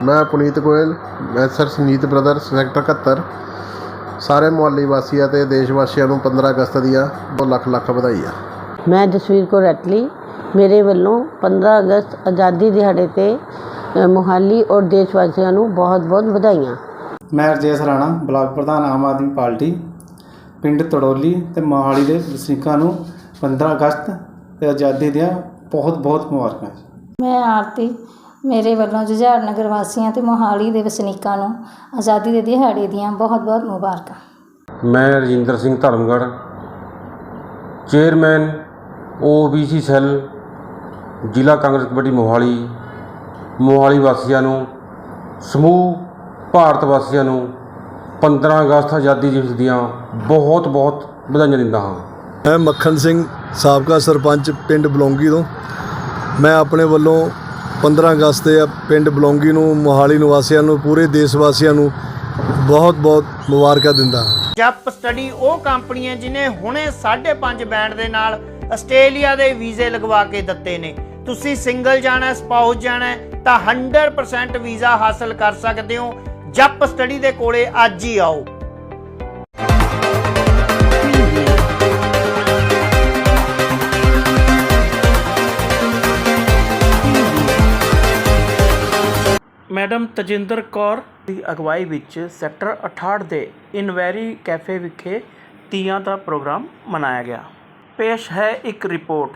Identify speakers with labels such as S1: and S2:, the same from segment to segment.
S1: ਮੈਂ ਪੁਨੀਤ ਗੋਇਲ ਮੈਂ sir Sunit brothers sector 71 ਸਾਰੇ ਮੁਹੱਲੀ ਵਾਸੀਆਂ ਤੇ ਦੇਸ਼ ਵਾਸੀਆਂ ਨੂੰ 15 ਅਗਸਤ ਦੀਆਂ ਬਹੁਤ ਲੱਖ ਲੱਖ ਵਧਾਈ ਆ
S2: ਮੈਂ ਜਸਵੀਰ ਕੌਰ ਰੈਟਲੀ ਮੇਰੇ ਵੱਲੋਂ 15 ਅਗਸਤ ਆਜ਼ਾਦੀ ਦਿਹਾੜੇ ਤੇ ਅ, ਮੋਹਾਲੀ ਔਰ ਦੇਸ਼ ਵਾਸੀਆਂ ਨੂੰ ਬਹੁਤ-ਬਹੁਤ ਵਧਾਈਆਂ।
S3: ਮੈਂ ਰਜੇਸ਼ ਰਾਣਾ ਬਲਾਕ ਪ੍ਰਧਾਨ ਆਮ ਆਦਮੀ ਪਾਰਟੀ ਪਿੰਡ ਤੜੋਲੀ ਤੇ ਮੋਹਾਲੀ ਦੇ ਵਸਨੀਕਾਂ ਨੂੰ 15 ਅਗਸਤ ਤੇ ਆਜ਼ਾਦੀ ਦੀਆਂ ਬਹੁਤ ਬਹੁਤ ਮੁਬਾਰਕਾਂ।
S4: ਮੈਂ ਆਰਤੀ ਮੇਰੇ ਵੱਲੋਂ ਜੁਝਾਰ ਨਗਰ ਵਾਸੀਆਂ ਤੇ ਮੋਹਾਲੀ ਦੇ ਵਸਨੀਕਾਂ ਨੂੰ ਆਜ਼ਾਦੀ ਦੇ ਦਿਹਾੜੇ ਦੀਆਂ ਬਹੁਤ-ਬਹੁਤ ਮੁਬਾਰਕਾਂ।
S5: ਮੈਂ Rajinder Singh Dharamgarh chairman OBC cell ਜ਼ਿਲ੍ਹਾ ਕਾਂਗਰਸ ਕਮੇਟੀ ਮੋਹਾਲੀ ਮੋਹਾਲੀ ਵਾਸੀਆਂ ਨੂੰ ਸਮੂਹ ਭਾਰਤ ਵਾਸੀਆਂ ਨੂੰ 15 ਅਗਸਤ ਆਜ਼ਾਦੀ ਦਿਵਸ ਦੀਆਂ ਬਹੁਤ ਬਹੁਤ ਵਧਾਈਆਂ ਦਿੰਦਾ ਹਾਂ।
S6: ਮੈਂ ਮੱਖਣ ਸਿੰਘ ਸਾਬਕਾ ਸਰਪੰਚ ਪਿੰਡ ਬਲੌਂਗੀ ਤੋਂ। ਮੈਂ ਆਪਣੇ ਵੱਲੋਂ 15 ਅਗਸਤ ਤੇ ਪਿੰਡ ਬਲੌਂਗੀ ਨੂੰ ਮੋਹਾਲੀ ਨਿਵਾਸੀਆਂ ਨੂੰ ਪੂਰੇ ਦੇਸ਼ ਵਾਸੀਆਂ ਨੂੰ ਬਹੁਤ ਬਹੁਤ ਮੁਬਾਰਕਾਂ ਦਿੰਦਾ ਹਾਂ।
S7: ਜੱਪ ਸਟੱਡੀ ਉਹ ਕੰਪਨੀ ਹੈ ਜਿਨੇ ਹੁਣੇ 5.5 ਬੈਂਡ ਦੇ ਨਾਲ ਆਸਟ੍ਰੇਲੀਆ ਦੇ ਵੀਜ਼ੇ ਲਗਵਾ ਕੇ ਦਿੱਤੇ ਨੇ। ਤੁਸੀਂ ਸਿੰਗਲ ਜਾਣਾ ਹੈ, ਸਪਾਊਸ ਜਾਣਾ ਤਾਂ 100% ਵੀਜ਼ਾ ਹਾਸਲ ਕਰ ਸਕਦੇ ਹੋ। ਜੱਪ ਸਟੱਡੀ ਦੇ ਕੋਲੇ ਅੱਜ ਹੀ ਆਓ। ਮੈਡਮ ਤਜਿੰਦਰ ਕੌਰ। ਦੀ ਅਗਵਾਈ ਵਿੱਚ ਸੈਕਟਰ 68 ਦੇ ਇਨਵੈਰੀ ਕੈਫੇ ਵਿਖੇ ਤੀਆਂ ਦਾ ਪ੍ਰੋਗਰਾਮ ਮਨਾਇਆ ਗਿਆ। ਪੇਸ਼ ਹੈ ਇੱਕ ਰਿਪੋਰਟ।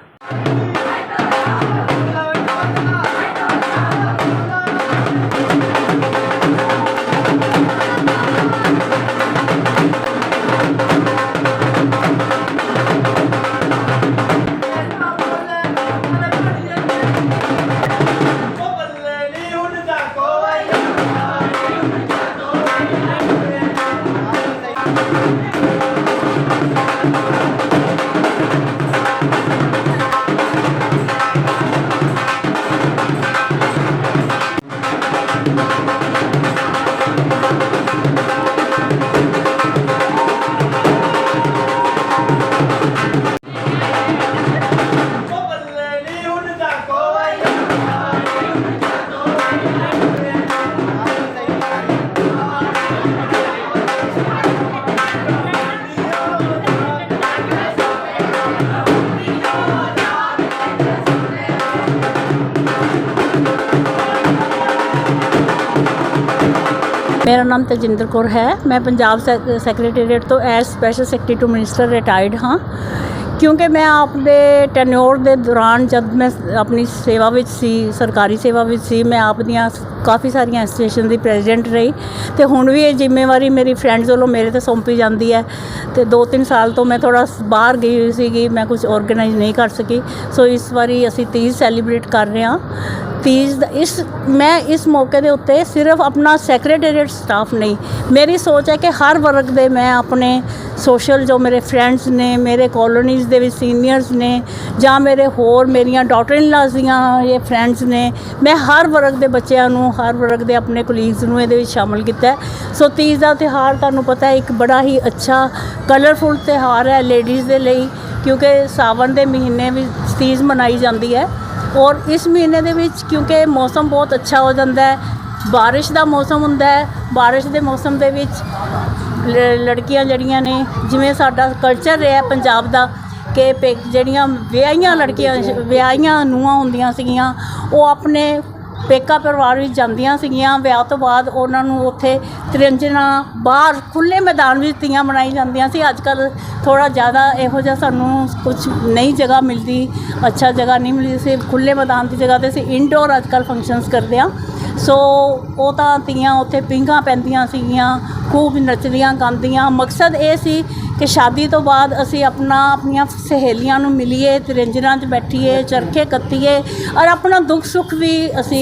S8: ਮੇਰਾ ਨਾਮ ਤਜਿੰਦਰ ਕੌਰ ਹੈ। ਮੈਂ ਪੰਜਾਬ ਸੈਕ- ਸੈਕਟਰੀਏਟ ਤੋਂ as special secretary to minister retired ਹਾਂ। ਕਿਉਂਕਿ ਮੈਂ ਆਪਦੇ ਟੈਨਿਓਰ ਦੇ ਦੌਰਾਨ ਜਦ ਮੈਂ ਆਪਣੀ ਸੇਵਾ ਵਿੱਚ ਸੀ, ਸਰਕਾਰੀ ਸੇਵਾ ਵਿੱਚ ਸੀ, ਮੈਂ ਆਪ ਦੀਆਂ ਕਾਫੀ ਸਾਰੀਆਂ ਐਸੋਸੀਏਸ਼ਨ ਦੀ ਪ੍ਰੈਜ਼ੀਡੈਂਟ ਰਹੀ। ਤੇ ਹੁਣ ਵੀ ਇਹ ਜ਼ਿੰਮੇਵਾਰੀ ਮੇਰੀ ਫਰੈਂਡਸ ਵੱਲੋਂ ਮੇਰੇ ਤੇ ਸੌਂਪੀ ਜਾਂਦੀ ਹੈ। ਤੇ 2-3 ਸਾਲ ਤੋਂ ਮੈਂ ਥੋੜਾ ਬਾਹਰ ਗਈ ਹੋਈ ਸੀਗੀ, ਮੈਂ ਕੁਝ ਆਰਗੇਨਾਈਜ਼ ਨਹੀਂ ਕਰ ਸਕੀ। ਸੋ ਇਸ ਵਾਰੀ ਅਸੀਂ ਤੀਜ ਸੈਲੀਬ੍ਰੇਟ ਕਰ ਰਹੇ ਹਾਂ। ਤੀਜ ਦਾ, ਇਸ, ਮੈਂ ਇਸ ਮੌਕੇ ਦੇ ਉੱਤੇ ਸਿਰਫ ਆਪਣਾ ਸੈਕਟਰੀਏਟ ਸਟਾਫ ਨਹੀਂ ਮੇਰੀ ਸੋਚ ਹੈ ਕਿ ਹਰ ਵਰਗ ਦੇ ਮੈਂ ਆਪਣੇ ਸੋਸ਼ਲ ਜੋ ਮੇਰੇ ਫਰੈਂਡਸ ਨੇ, ਮੇਰੇ ਕਾਲੋਨੀਜ਼ ਦੇ ਵਿੱਚ ਸੀਨੀਅਰਸ ਨੇ, ਜਾਂ ਮੇਰੇ ਹੋਰ ਮੇਰੀਆਂ ਡਾਟਰ ਇਨ ਲਾਜ਼ ਦੀਆਂ ਇਹ ਫਰੈਂਡਸ ਨੇ, ਮੈਂ ਹਰ ਵਰਗ ਦੇ ਬੱਚਿਆਂ ਨੂੰ, ਹਰ ਵਰਗ ਦੇ ਆਪਣੇ ਕੋਲੀਗਸ ਨੂੰ ਇਹਦੇ ਵਿੱਚ ਸ਼ਾਮਲ ਕੀਤਾ ਸੋ ਤੀਜ ਦਾ ਤਿਉਹਾਰ ਤੁਹਾਨੂੰ ਪਤਾ ਹੈ ਇੱਕ ਬੜਾ ਹੀ ਅੱਛਾ ਕਲਰਫੁਲ ਤਿਉਹਾਰ ਹੈ ਲੇਡੀਜ਼ ਦੇ ਲਈ, ਕਿਉਂਕਿ ਸਾਵਣ ਦੇ ਮਹੀਨੇ ਵਿੱਚ ਤੀਜ ਮਨਾਈ ਜਾਂਦੀ ਹੈ। ਔਰ ਇਸ ਮਹੀਨੇ ਦੇ ਵਿੱਚ ਕਿਉਂਕਿ ਮੌਸਮ ਬਹੁਤ ਅੱਛਾ ਹੋ ਜਾਂਦਾ ਹੈ, ਬਾਰਿਸ਼ ਦਾ ਮੌਸਮ ਹੁੰਦਾ ਹੈ, ਬਾਰਿਸ਼ ਦੇ ਮੌਸਮ ਦੇ ਵਿੱਚ ਲ- ਲੜਕੀਆਂ ਜਿਹੜੀਆਂ ਨੇ, ਜਿਵੇਂ ਸਾਡਾ ਕਲਚਰ ਰਿਹਾ ਪੰਜਾਬ ਦਾ ਕਿ ਪੇ, ਜਿਹੜੀਆਂ ਵਿਆਹੀਆਂ ਲੜਕੀਆਂ, ਵਿਆਹੀਆਂ ਨੂੰਹਾਂ ਹੁੰਦੀਆਂ ਸੀਗੀਆਂ, ਉਹ ਆਪਣੇ ਪੇਕਾ ਪਰਿਵਾਰ ਵਿੱਚ ਜਾਂਦੀਆਂ ਸੀਗੀਆਂ, ਵਿਆਹ ਤੋਂ ਬਾਅਦ ਉਹਨਾਂ ਨੂੰ ਉੱਥੇ ਤਿਰੰਜਨਾ ਬਾਹਰ ਖੁੱਲੇ ਮੈਦਾਨ ਵਿੱਚ ਤੀਆਂ ਮਨਾਈ ਜਾਂਦੀਆਂ ਸੀ। ਅੱਜ ਕੱਲ ਥੋੜਾ ਜ਼ਿਆਦਾ ਇਹੋ ਜਿਹਾ ਸਾਨੂੰ ਕੁਝ ਨਹੀਂ ਜਗ੍ਹਾ ਮਿਲਦੀ, ਅੱਛਾ ਜਗ੍ਹਾ ਨਹੀਂ ਮਿਲਦੀ। ਸੀ ਖੁੱਲੇ ਮੈਦਾਨ ਦੀ ਜਗ੍ਹਾ ਤੇ ਅਸੀਂ ਇਨਡੋਰ ਅੱਜ ਕੱਲ ਫੰਕਸ਼ਨਸ ਕਰਦੇ ਹਾਂ। ਸੋ ਉਹ ਤਾਂ ਤੀਆਂ ਉੱਥੇ ਪਿੰਘਾਂ ਪੈਂਦੀਆਂ ਸੀਗੀਆਂ ਖੂਬ ਨੱਚਦੀਆਂ ਗਾਉਂਦੀਆਂ। ਮਕਸਦ ਇਹ ਸੀ ਕਿ ਸ਼ਾਦੀ ਤੋਂ ਬਾਅਦ ਅਸੀਂ ਆਪਣਾ ਆਪਣੀਆਂ ਸਹੇਲੀਆਂ ਨੂੰ ਮਿਲੀਏ ਤ੍ਰਿੰਜਨਾਂ 'ਚ ਬੈਠੀਏ ਚਰਖੇ ਕੱਤੀਏ ਔਰ ਆਪਣਾ ਦੁੱਖ ਸੁੱਖ ਵੀ ਅਸੀਂ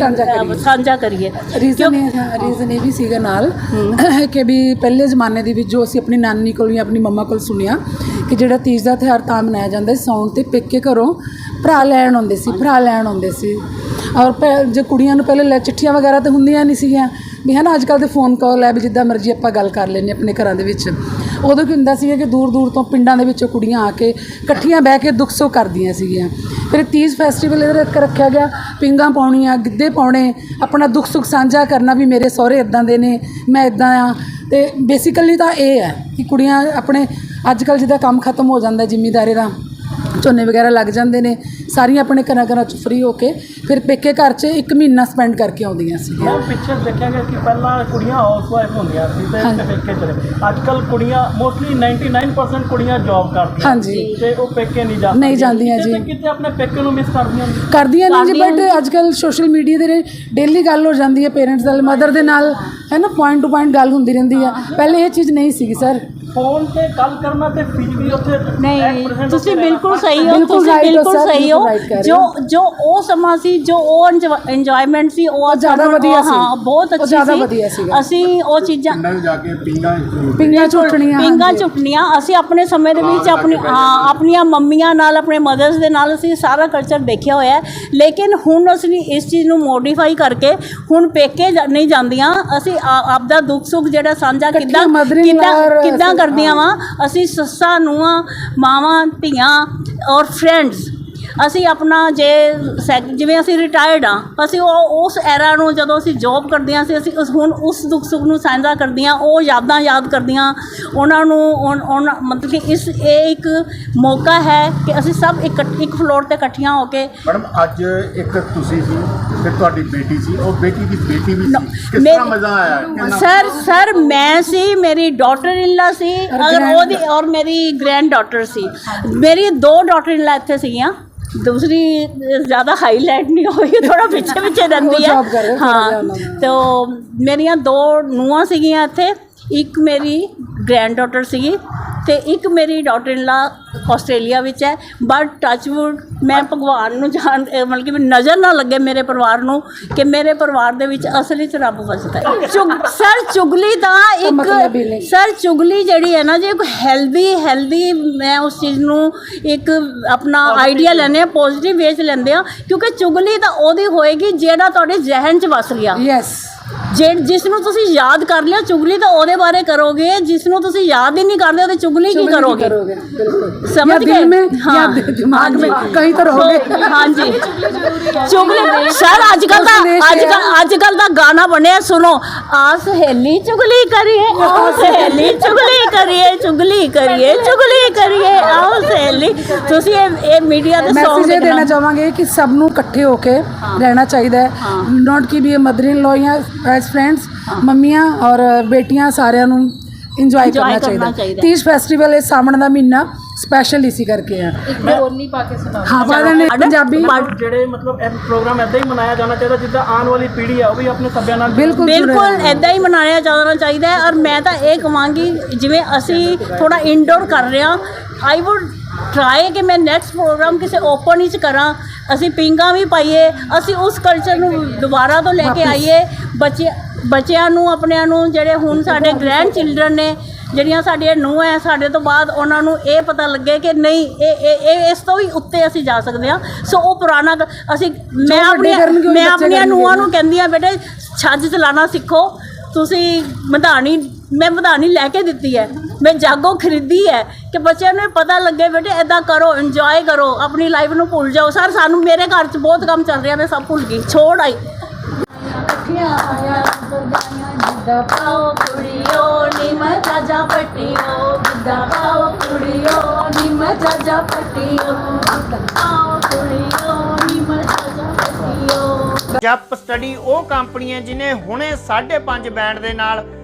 S8: ਸਾਂਝਾ ਕਰੀਏ।
S9: ਰੀਜ਼ਨ ਇਹ ਰੀਜ਼ਨ ਇਹ ਵੀ ਸੀਗਾ ਨਾਲ ਕਿ ਵੀ ਪਹਿਲੇ ਜ਼ਮਾਨੇ ਦੇ ਵਿੱਚ ਜੋ ਅਸੀਂ ਆਪਣੀ ਨਾਨੀ ਕੋਲ ਜਾਂ ਆਪਣੀ ਮੰਮਾ ਕੋਲ ਸੁਣਿਆ ਕਿ ਜਿਹੜਾ ਤੀਜ ਦਾ ਤਿਉਹਾਰ ਤਾਂ ਮਨਾਇਆ ਜਾਂਦਾ ਸੀ ਸਾਉਣ ਤੇ ਪੇਕੇ ਘਰੋਂ ਭਰਾ ਲੈਣ ਆਉਂਦੇ ਸੀ, ਭਰਾ ਲੈਣ ਆਉਂਦੇ ਸੀ। ਔਰ ਪਹਿ- ਜੇ ਕੁੜੀਆਂ ਨੂੰ ਪਹਿਲੇ ਲੈ ਚਿੱਠੀਆਂ ਵਗੈਰਾ ਤਾਂ ਹੁੰਦੀਆਂ ਨਹੀਂ ਸੀਗੀਆਂ, ਵੀ ਹੈ ਨਾ ਅੱਜ ਕੱਲ੍ਹ ਤੇ ਫੋਨ ਕਾਲ ਹੈ ਵੀ ਜਿੱਦਾਂ ਮਰਜ਼ੀ ਆਪਾਂ ਗੱਲ ਕਰ ਲੈਂਦੇ ਆਪਣੇ ਘਰਾਂ ਦੇ ਵਿੱਚ। ਉਦੋਂ ਕੀ ਹੁੰਦਾ ਸੀਗਾ ਕਿ ਦੂਰ ਦੂਰ ਤੋਂ ਪਿੰਡਾਂ ਦੇ ਵਿੱਚੋਂ ਕੁੜੀਆਂ ਆ ਕੇ ਇਕੱਠੀਆਂ ਬਹਿ ਕੇ ਦੁੱਖ ਸੁੱਖ ਕਰਦੀਆਂ ਸੀਗੀਆਂ। ਫਿਰ ਤੀਜ ਫੈਸਟੀਵਲ ਇਹਦੇ ਰੱਖ ਰੱਖਿਆ ਗਿਆ, ਪਿੰਗਾਂ ਪਾਉਣੀਆਂ, ਗਿੱਧੇ ਪਾਉਣੇ, ਆਪਣਾ ਦੁੱਖ ਸੁੱਖ ਸਾਂਝਾ ਕਰਨਾ ਵੀ ਮੇਰੇ ਸਹੁਰੇ ਇਦਾਂ ਦੇ ਨੇ, ਮੈਂ ਇਦਾਂ ਆ। ਤੇ ਬੇਸਿਕਲੀ ਤਾਂ ਇਹ ਹੈ ਕਿ ਕੁੜੀਆਂ ਆਪਣੇ ਅੱਜ ਕੱਲ੍ਹ ਜਿੱਦਾਂ ਕੰਮ ਖਤਮ ਹੋ ਜਾਂਦਾ ਜ਼ਿਮੀਦਾਰੀ ਦਾ ਝੋਨੇ ਵਗੈਰਾ ਲੱਗ ਜਾਂਦੇ ਨੇ ਸਾਰੀਆਂ ਆਪਣੇ ਘਰਾਂ ਘਰਾਂ ਚ ਫ੍ਰੀ ਹੋ ਕੇ ਫਿਰ ਪੇਕੇ ਘਰ 'ਚ ਇੱਕ ਮਹੀਨਾ ਸਪੈਂਡ ਕਰਕੇ ਆਉਂਦੀਆਂ ਸੀਗੀਆਂ।
S10: ਮੈਂ ਪਿੱਛੇ ਦੇਖਿਆ ਗਿਆ ਕਿ ਪਹਿਲਾਂ ਕੁੜੀਆਂ ਹਾਊਸ ਵਾਈਫ ਹੁੰਦੀਆਂ ਸੀ ਤੇ। ਪੇਕੇ ਚਲੇ ਅੱਜ ਕੱਲ ਕੁੜੀਆਂ ਮੋਸਟਲੀ 99% ਕੁੜੀਆਂ ਜੌਬ ਕਰਦੀਆਂ।
S9: ਹਾਂਜੀ।
S10: ਤੇ ਉਹ ਪੇਕੇ ਨਹੀਂ ਜਾ
S9: ਨਹੀਂ ਜਾਂਦੀਆਂ ਜੀ।
S10: ਕਿਤੇ ਆਪਣੇ ਪੇਕੇ ਨੂੰ ਮਿਸ ਕਰਦੀਆਂ ਨੇ।
S9: ਕਰਦੀਆਂ ਨਹੀਂ ਜੀ ਬਟ ਅੱਜ ਕੱਲ ਸੋਸ਼ਲ ਮੀਡੀਆ ਦੇ ਡੇਲੀ ਗੱਲ ਹੋ ਜਾਂਦੀ ਹੈ ਪੇਰੈਂਟਸ ਨਾਲ ਮਦਰ ਦੇ ਨਾਲ ਹੈ ਨਾ ਪੁਆਇੰਟ ਟੂ ਪੁਆਇੰਟ ਗੱਲ ਹੁੰਦੀ ਰਹਿੰਦੀ ਆ ਪਹਿਲੇ ਇਹ ਚੀਜ਼ ਨਹੀਂ ਸੀਗੀ ਸਰ
S10: ਫੋਨ ਤੇ ਗੱਲ ਕਰਨਾ ਤੇ ਫਿਜ਼ੀਕਲੀ ਉੱਥੇ
S8: ਨਹੀਂ
S10: 100%
S8: ਤੁਸੀਂ ਬਿਲਕੁਲ। ਸਹੀ ਹੋ
S9: ਬਿਲਕੁਲ
S8: ਤੁਸੀਂ ਬਿਲਕੁਲ ਸਹੀ ਹੋ ਜੋ। ਜੋ ਉਹ ਸਮਾਂ ਸੀ ਜੋ ਉਹ ਇੰਜੋਇਮੈਂਟ ਸੀ ਉਹ
S9: ਜ਼ਿਆਦਾ ਵਧੀਆ ਸੀ।
S8: ਹਾਂ ਬਹੁਤ ਅੱਛੀ
S9: ਜ਼ਿਆਦਾ
S8: ਸੀ
S9: ਵਧੀਆ।
S8: ਅਸੀਂ ਉਹ ਚੀਜ਼ਾਂ
S9: ਪਿੰਗਾ ਝੁੱਟਣੀਆਂ
S8: ਪਿੰਗਾ। ਝੁੱਟਣੀਆਂ ਅਸੀਂ ਆਪਣੇ ਸਮੇਂ ਦੇ ਵਿੱਚ ਆਪਣੀ ਹਾਂ ਆਪਣੀਆਂ ਮੰਮੀਆਂ ਨਾਲ ਆਪਣੇ ਮਦਰਸ ਦੇ ਨਾਲ ਅਸੀਂ ਸਾਰਾ ਕਲਚਰ ਦੇਖਿਆ ਹੋਇਆ ਹੈ ਲੇਕਿਨ ਹੁਣ ਅਸੀਂ ਇਸ ਚੀਜ਼ ਨੂੰ ਮੋਡੀਫਾਈ ਕਰਕੇ ਹੁਣ ਪੇਕੇ ਨਹੀਂ ਜਾਂਦੀਆਂ ਅਸੀਂ ਆ- ਆਪਦਾ ਦੁੱਖ ਸੁੱਖ ਜਿਹੜਾ ਸਾਂਝਾ ਕਿੱਦਾਂ ਕਿੱਦਾਂ ਕਰਦੀਆਂ ਵਾਂ। ਅਸੀਂ ਸੱਸਾਂ ਨੂੰਹਾਂ ਮਾਵਾਂ ਧੀਆਂ ਔਰ ਫਰੈਂਡਸ ਅਸੀਂ ਆਪਣਾ ਜੇ ਜਿਵੇਂ ਅਸੀਂ ਰਿਟਾਇਰਡ ਆ ਅਸੀਂ ਉਹ ਉਸ ਐਰਾ ਨੂੰ ਜਦੋਂ ਅਸੀਂ ਜੌਬ ਕਰਦੀਆਂ ਸੀ ਅਸੀਂ ਉਸ ਹੁਣ ਉਸ ਦੁੱਖ ਸੁੱਖ ਨੂੰ ਸਾਂਝਾ ਕਰਦੀਆਂ ਉਹ ਯਾਦਾਂ ਯਾਦ ਕਰਦੀਆਂ ਉਹਨਾਂ ਨੂੰ ਮਤਲਬ ਕਿ ਇਸ ਇਹ ਇੱਕ ਮੌਕਾ ਹੈ ਕਿ ਅਸੀਂ ਸਭ ਇੱਕ ਇੱਕ ਫਲੋਰ ਤੇ ਇਕੱਠੀਆਂ ਹੋ ਕੇ
S11: ਮੈਡਮ ਅੱਜ ਇੱਕ ਤੁਸੀਂ ਸੀ ਫਿਰ ਤੁਹਾਡੀ ਬੇਟੀ ਸੀ ਉਹ ਬੇਟੀ ਦੀ ਬੇਟੀ ਵੀ ਸੀ। ਕਿਸ ਤਰ੍ਹਾਂ ਮਜ਼ਾ ਆਇਆ?
S8: ਸਰ ਸਰ ਮੈਂ ਸੀ ਮੇਰੀ ਡਾਟਰ ਇਨ ਲਾ ਸੀ ਅਗਰ ਉਹਦੀ ਔਰ ਮੇਰੀ ਗ੍ਰੈਂਡ ਡਾਟਰ ਸੀ। ਮੇਰੀ ਦੋ ਡਾਟਰ ਇਨ ਲਾ ਇੱਥੇ ਸੀਗੀਆਂ। ਦੂਸਰੀ ਜ਼ਿਆਦਾ ਹਾਈਲਾਈਟ ਨਹੀਂ ਹੋਈ ਥੋੜਾ ਪਿੱਛੇ ਪਿੱਛੇ ਰਹਿੰਦੀ ਹੈ
S9: ਥੋੜ੍ਹਾ
S8: ਹਾਂ
S9: ਜਿਹਾ ਉਹਨਾਂ ਦਾ।
S8: ਤੋ ਮੇਰੀਆਂ ਦੋ ਨੂੰਹਾਂ ਸੀਗੀਆਂ ਇੱਥੇ ਇੱਕ ਮੇਰੀ ਗ੍ਰੈਂਡ ਡਾਟਰ ਸੀਗੀ ਤੇ ਇੱਕ ਮੇਰੀ ਡਾਟਰ ਇਨ ਲਾ ਆਸਟ੍ਰੇਲੀਆ ਵਿੱਚ ਹੈ ਬਟ ਟੱਚਵੁੱਡ ਮੈਂ ਭਗਵਾਨ ਨੂੰ ਜਾਣ ਅਹ ਮਤਲਬ ਕਿ ਵੀ ਨਜ਼ਰ ਨਾ ਲੱਗੇ ਮੇਰੇ ਪਰਿਵਾਰ ਨੂੰ ਕਿ ਮੇਰੇ ਪਰਿਵਾਰ ਦੇ ਵਿੱਚ ਅਸਲੀ ਚ ਰੱਬ ਵਸਦਾ ਹੈ। ਚੁਗ ਸਰ ਚੁਗਲੀ
S9: ਮਤਲਬ ਹੀ ਨਹੀਂ।
S8: ਇੱਕ ਸਰ ਚੁਗਲੀ ਜਿਹੜੀ ਹੈ ਨਾ ਜੇ ਇੱਕ ਹੈਲਦੀ ਹੈਲਦੀ ਮੈਂ ਉਸ ਚੀਜ਼ ਨੂੰ ਇੱਕ ਆਪਣਾ ਆਈਡੀਆ ਲੈਂਦੇ ਆ ਪੋਜ਼ਿਟਿਵ ਵੇਚ ਲੈਂਦੇ ਆ ਕਿਉਂਕਿ ਚੁਗਲੀ ਤਾਂ ਉਹਦੀ ਹੋਏਗੀ ਜਿਹੜਾ ਤੁਹਾਡੇ ਜ਼ਿਹਨ 'ਚ ਵਸ ਗਿਆ।
S9: ਯੈਸ
S8: ਜੇ ਜਿਸ ਨੂੰ ਤੁਸੀਂ ਯਾਦ ਕਰ ਲਿਆ ਚੁਗਲੀ ਤਾਂ ਉਹਦੇ ਬਾਰੇ ਕਰੋਗੇ ਜਿਸ ਨੂੰ ਤੁਸੀਂ ਯਾਦ ਹੀ ਨਹੀਂ ਕਰਦੇ ਉਹਦੇ ਚੁਗਲੀ ਕੀ ਕਰੋਗੇ?
S9: ਸਮਝ ਗਏ
S8: ਦਿਲ ਮੇਂ
S9: ਦਿਮਾਗ ਮੇਂ ਕਈ
S8: ਤਰ੍ਹਾਂ ਹੋਗੇ ਹਾਂਜੀ। ਚੁਗਲੀ ਸਰ ਅੱਜ ਕੱਲ ਦਾ ਅੱਜ ਕੱਲ ਅੱਜ ਕੱਲ ਦਾ ਗਾਣਾ ਬਣਿਆ ਸੁਣੋ। ਆ ਸਹੇਲੀ ਚੁਗਲੀ ਕਰੀਏ ਆਸ ਹੈਲੀ ਚੁਗਲੀ ਕਰੀਏ ਚੁਗਲੀ ਕਰੀਏ ਚੁਗਲੀ ਕਰੀਏ ਆਸ ਹੈਲੀ ਤੁਸੀਂ ਇਹ ਮੀਡੀਆ
S9: ਦੇ
S8: ਸੌਂਗ
S9: ਦੇਣਾ ਚਾਹਾਂਗੇ ਕਿ ਸਭ ਨੂੰ ਇਕੱਠੇ ਹੋ ਕੇ ਰਹਿਣਾ ਚਾਹੀਦਾ ਹੈ। ਨਾਟ ਕਿ ਵੀ ਮਦਰ ਇਨ ਲੋ ਜਾਂ ਐਸ ਫਰੈਂਡਸ ਮੰਮੀਆਂ ਔਰ ਬੇਟੀਆਂ ਸਾਰਿਆਂ ਨੂੰ ਇੰਜੋਏ ਕਰਨਾ ਚਾਹੀਦਾ। ਤੀਜ ਫੈਸਟੀਵਲ ਇਹ ਸਾਵਣ ਦਾ ਮਹੀਨਾ ਸਪੈਸ਼ਲ ਇਸੀ ਕਰਕੇ ਆ। ਹਾਂ ਬਾਦਲ ਨੇ ਪੰਜਾਬੀ
S10: ਜਿਹੜੇ ਮਤਲਬ ਇਹ ਪ੍ਰੋਗਰਾਮ ਐਦਾਂ ਹੀ ਮਨਾਇਆ ਜਾਣਾ ਚਾਹੀਦਾ ਜਿੱਦਾਂ ਆਉਣ ਵਾਲੀ ਪੀੜ੍ਹੀ ਆ ਉਹ ਵੀ ਆਪਣੇ ਸੱਭਿਆ ਨਾਲ
S9: ਬਿਲਕੁਲ
S8: ਬਿਲਕੁਲ। ਐਦਾਂ ਹੀ ਮਨਾਇਆ ਜਾਣਾ ਚਾਹੀਦਾ ਹੈ। ਔਰ ਮੈਂ ਤਾਂ ਇਹ ਕਵਾਂਗੀ ਜਿਵੇਂ ਅਸੀਂ ਥੋੜਾ ਇਨਡੋਰ ਕਰ ਰਹੇ ਹਾਂ ਆਈ ਊਡ ਟਰਾਈ ਕਿ ਮੈਂ ਨੈਕਸਟ ਪ੍ਰੋਗਰਾਮ ਕਿਸੇ ਓਪਨ ਵਿੱਚ ਕਰਾਂ। ਅਸੀਂ ਪਿੰਗਾ ਵੀ ਪਾਈਏ ਅਸੀਂ ਉਸ ਕਲਚਰ ਨੂੰ ਦੁਬਾਰਾ ਤੋਂ ਲੈ ਕੇ ਆਈਏ। ਬੱਚੇ ਬੱਚਿਆਂ ਨੂੰ ਆਪਣਿਆਂ ਨੂੰ ਜਿਹੜੇ ਹੁਣ ਸਾਡੇ ਗ੍ਰੈਂਡ ਚਿਲਡਰਨ ਨੇ ਜਿਹੜੀਆਂ ਸਾਡੀਆਂ ਨੂੰਹ ਹੈ ਸਾਡੇ ਤੋਂ ਬਾਅਦ ਉਹਨਾਂ ਨੂੰ ਇਹ ਪਤਾ ਲੱਗੇ ਕਿ ਨਹੀਂ ਇਹ ਇਹ ਇਸ ਤੋਂ ਵੀ ਉੱਤੇ ਅਸੀਂ ਜਾ ਸਕਦੇ ਹਾਂ। ਸੋ ਉਹ ਪੁਰਾਣਾ ਅਸੀਂ ਮੈਂ
S9: ਉਹੀ
S8: ਮੈਂ ਆਪਣੀਆਂ। ਨੂੰਹਾਂ ਨੂੰ ਕਹਿੰਦੀ ਆ ਬੇਟੇ ਛੱਜ ਚਲਾਣਾ ਸਿੱਖੋ। ਤੁਸੀਂ ਮਧਾਣੀ ਮੈਂ ਵਧਾਣੀ ਲੈ ਕੇ ਦਿੱਤੀ ਹੈ। ਮੈਂ ਜਾਗੋ ਖਰੀਦੀ ਹੈ ਕਿ ਬੱਚਿਆਂ ਨੂੰ ਪਤਾ ਲੱਗੇ ਬੇਟੇ ਐਦਾਂ ਕਰੋ ਇੰਜੋਏ ਕਰੋ, ਆਪਣੀ ਲਾਈਫ ਨੂੰ ਭੁੱਲ ਜਾਓ। ਸਰ, ਸਾਨੂੰ ਮੇਰੇ ਘਰ 'ਚ ਬਹੁਤ ਕੰਮ ਚੱਲ ਰਿਹਾ, ਮੈਂ ਸਭ ਭੁੱਲ ਗਈ। ਛੋੜ ਆਈ। ਪਾਓ ਕੁੜੀਓ, ਨਿਮ ਚਾਜਾ ਪੱਟੀਓ। ਗਿੱਧਾ ਪਾਓ ਕੁੜੀਓ, ਨਿਮ ਚਾਜਾ ਪੱਟੀਓ। ਪਾਓ ਕੁੜੀਓ, ਨਿਮ ਚਾਜਾ ਪੱਟੀਓ।
S7: ਜੱਪ ਸਟੱਡੀ ਉਹ ਕੰਪਨੀ ਹੈ ਜਿਨੇ ਹੁਣੇ 5.5 ਬੈਂਡ ਦੇ ਨਾਲ